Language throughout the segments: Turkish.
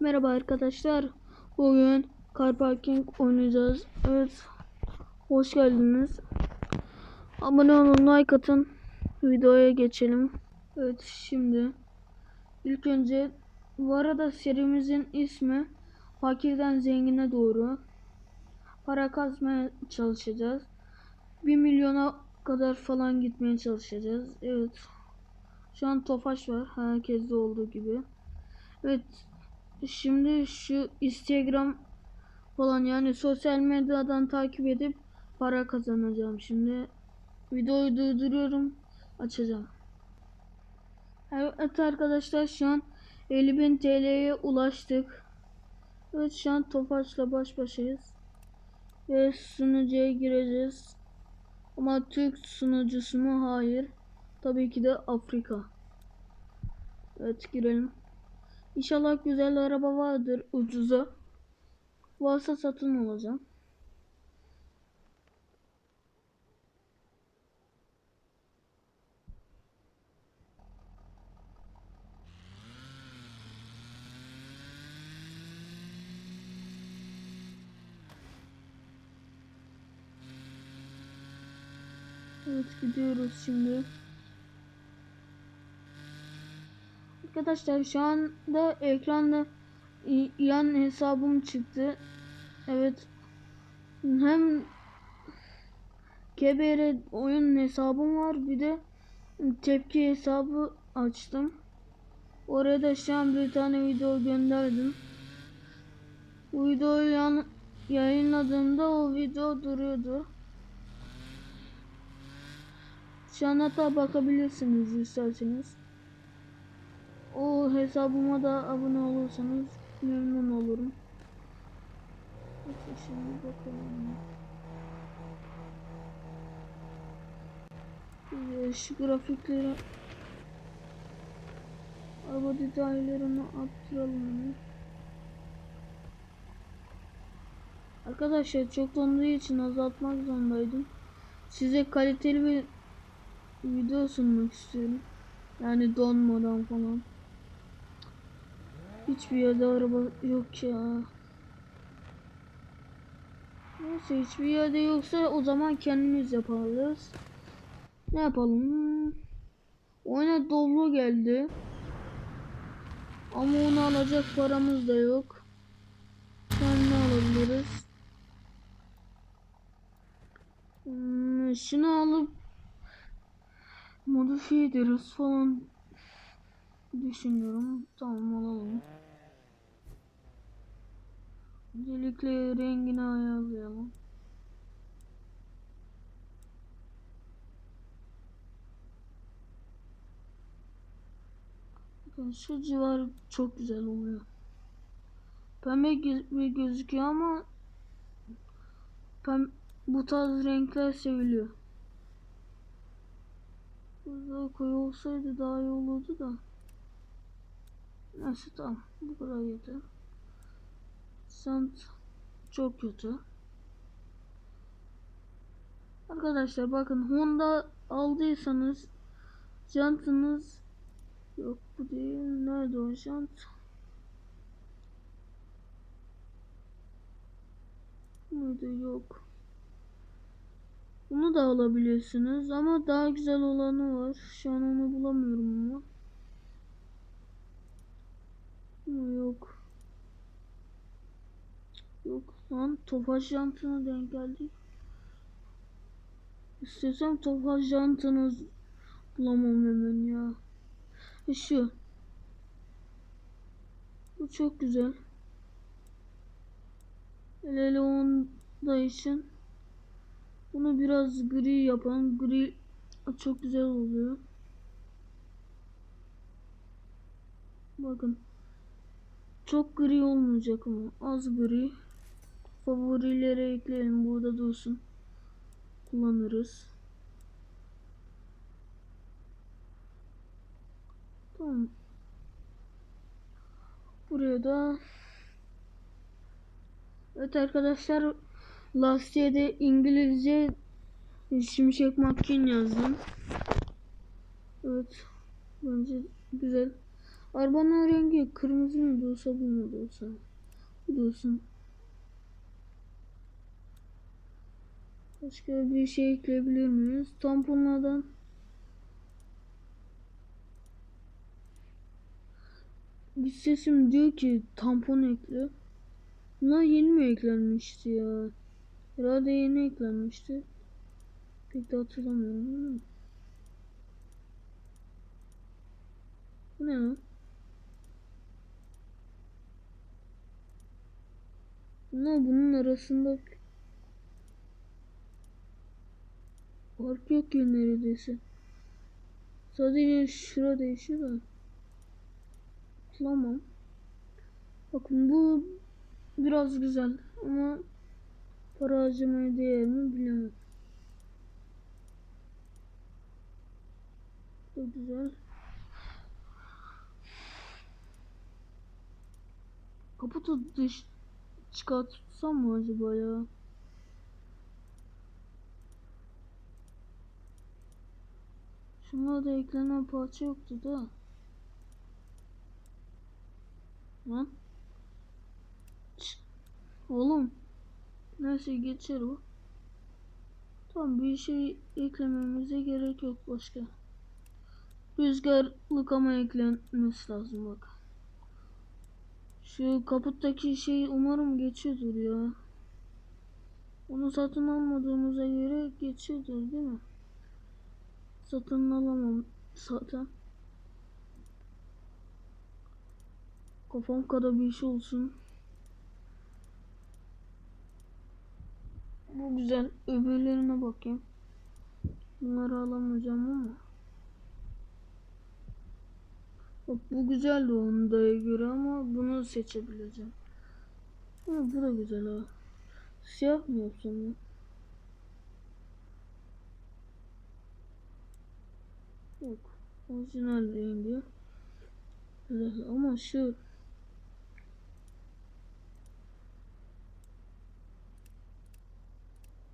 Merhaba arkadaşlar. Bugün Car Parking oynayacağız. Evet. Hoş geldiniz. Abone olun, like atın. Videoya geçelim. Evet şimdi ilk önce bu arada serimizin ismi Fakirden Zengine Doğru. Para kazmaya çalışacağız. 1 milyona kadar falan gitmeye çalışacağız. Evet. Şu an Tofaş var. Herkeste olduğu gibi. Evet. Şimdi şu Instagram falan yani sosyal medyadan takip edip para kazanacağım. Şimdi videoyu durduruyorum. Açacağım. Evet arkadaşlar şu an 50.000 TL'ye ulaştık. Evet şu an Tofaş'la baş başayız. Ve sunucuya gireceğiz. Ama Türk sunucusu mu? Hayır. Tabii ki de Afrika. Evet girelim. İnşallah güzel araba vardır ucuza. Varsa satın alacağım. Evet gidiyoruz şimdi. Arkadaşlar şu anda ekranda yan hesabım çıktı. Evet. Hem KBR oyun hesabım var bir de tepki hesabı açtım. Oraya da şu an bir tane video gönderdim. Bu videoyu yan, yayınladığımda o video duruyordu. Şu an hatta bakabilirsiniz isterseniz. O hesabıma da abone olursanız memnun olurum. Neyse şimdi bakalım. Ee, Şu grafikleri araba detaylarını arttıralım. Arkadaşlar çok donduğu için azaltmak zorundaydım. Size kaliteli bir video sunmak istiyorum. Yani donmadan falan. Hiçbir yerde araba yok ya. Neyse hiçbir yerde yoksa o zaman kendimiz yaparız. Ne yapalım? Oyuna dolu geldi. Ama onu alacak paramız da yok. Sen ne alabiliriz? Hmm, şunu alıp modifiye ederiz falan düşünüyorum. Tamam alalım. Öncelikle rengini ayarlayalım. Bakın şu civar çok güzel oluyor. Pembe gibi gözüküyor ama pem bu tarz renkler seviliyor. Burada koyu olsaydı daha iyi olurdu da. Neyse tamam. Bu kadar yeter. Sant çok kötü. Arkadaşlar bakın Honda aldıysanız jantınız yok bu değil. Nerede o jant? Burada yok. Bunu da alabilirsiniz ama daha güzel olanı var. Şu an onu bulamıyorum. Ama yok. Yok lan Tofaş jantına denk geldik. İstesem Tofaş jantını bulamam hemen ya. E şu. Bu çok güzel. Hele hele onda için. Bunu biraz gri yapan gri çok güzel oluyor. Bakın. Çok gri olmayacak ama az gri. Favorilere ekleyelim burada dursun. Kullanırız. Tamam. Buraya da Evet arkadaşlar lastiğe de İngilizce Şimşek McQueen yazdım. Evet. Bence güzel. Arabanın rengi kırmızı mı da olsa bu mu da olsa. Bu da olsun. Başka bir şey ekleyebilir miyiz? Tamponlardan bir sesim diyor ki tampon ekle. Bunlar yeni mi eklenmişti ya? Herhalde yeni eklenmişti. Pek de hatırlamıyorum. Bu ne lan? Bunlar bunun arasında fark yok ki neredeyse. Sadece şura değişiyor da. Tamam. Bakın bu biraz güzel ama para harcamaya değer mi bilemem. Bu güzel. Kaputu dış çıkartsam mı acaba ya? Şunlarda eklenen parça yoktu da. Lan. Oğlum. Neyse geçer o. Tamam bir şey eklememize gerek yok başka. Rüzgarlık ama eklenmesi lazım bak. Şu kaputtaki şey umarım geçiyordur ya. Onu satın almadığımıza göre geçiyordur değil mi? Satın alamam zaten. Kafam kadar bir şey olsun. Bu güzel. Öbürlerine bakayım. Bunları alamayacağım ama. Bak bu güzel de Honda'ya göre ama bunu seçebileceğim. Ama bu da güzel ha. Siyah mı yapsam ya? Yok. Orijinal rengi. Güzel ama şu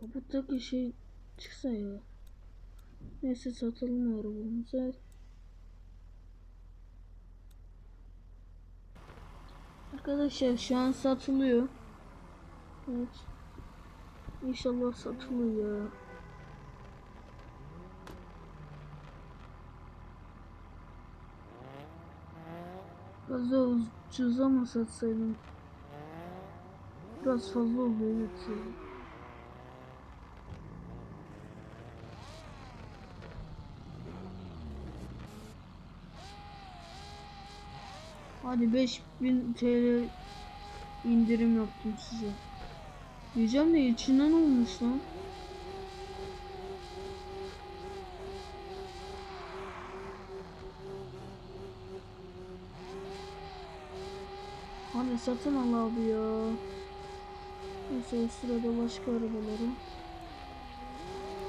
kaputtaki şey çıksa ya. Neyse satalım arabamızı. Arkadaşlar şu an satılıyor. Evet. İnşallah satılıyor. Fazla ucuza mı satsaydım? Biraz fazla oldu evet. Hadi 5000 TL indirim yaptım size. Diyeceğim de içinden olmuş lan. Hadi satın al abi ya. Neyse sırada başka arabaları.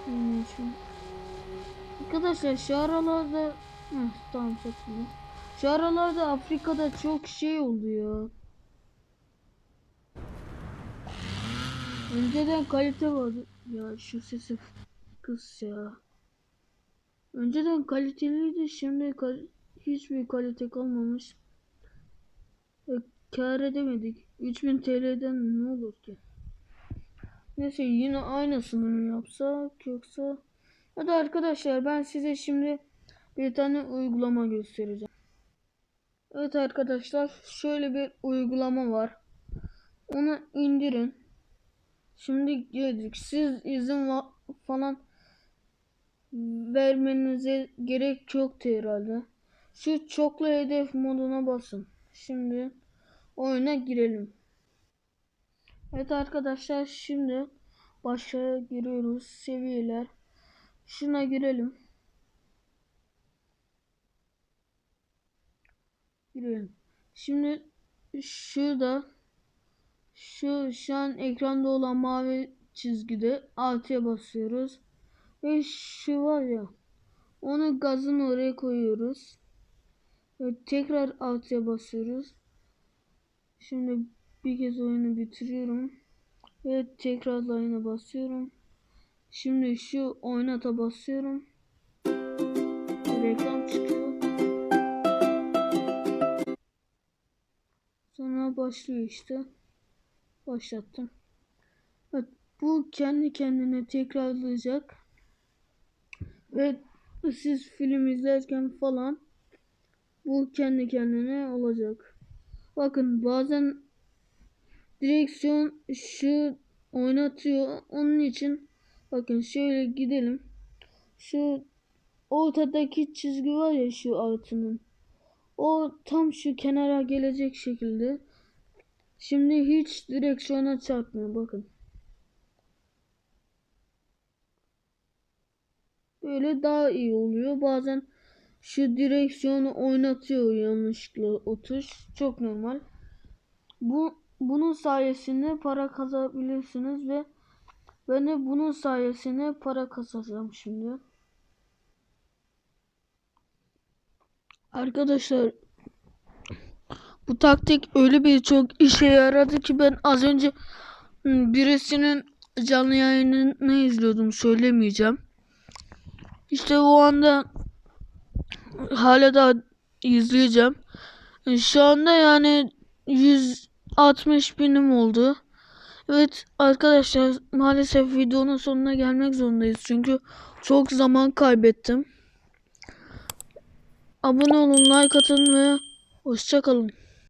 Benim için. Arkadaşlar şu aralarda Heh, tamam satılıyor. Şu aralarda Afrika'da çok şey oldu ya. Önceden kalite vardı. Ya şu sesi kız ya. Önceden kaliteliydi şimdi kal hiçbir kalite kalmamış. Kar edemedik. 3000 TL'den ne olur ki? Neyse yine aynısını mı yapsak yoksa... Hadi arkadaşlar ben size şimdi bir tane uygulama göstereceğim. Evet arkadaşlar şöyle bir uygulama var. Onu indirin. Şimdi geldik. Siz izin falan vermenize gerek yoktu herhalde. Şu çoklu hedef moduna basın. Şimdi oyuna girelim. Evet arkadaşlar şimdi başa giriyoruz. Seviyeler. Şuna girelim. Girelim. Şimdi şurada şu şu an ekranda olan mavi çizgide altıya basıyoruz. Ve şu var ya onu gazın oraya koyuyoruz. Ve tekrar altıya basıyoruz. Şimdi bir kez oyunu bitiriyorum. Ve tekrar line'a basıyorum. Şimdi şu oynata basıyorum. Reklam çıkıyor. Ha başlıyor işte. Başlattım. Evet, bu kendi kendine tekrarlayacak. Ve siz film izlerken falan bu kendi kendine olacak. Bakın bazen direksiyon şu oynatıyor. Onun için bakın şöyle gidelim. Şu ortadaki çizgi var ya şu altının. O tam şu kenara gelecek şekilde. Şimdi hiç direksiyona çarpmıyor bakın. Böyle daha iyi oluyor. Bazen şu direksiyonu oynatıyor yanlışlıkla o. Çok normal. Bu bunun sayesinde para kazanabilirsiniz ve ben de bunun sayesinde para kazanacağım şimdi. Arkadaşlar bu taktik öyle bir çok işe yaradı ki ben az önce hmm, birisinin canlı yayınını izliyordum söylemeyeceğim. İşte o anda hala da izleyeceğim. Şu anda yani 160 binim oldu. Evet arkadaşlar maalesef videonun sonuna gelmek zorundayız. Çünkü çok zaman kaybettim. Abone olun, like atın ve hoşçakalın.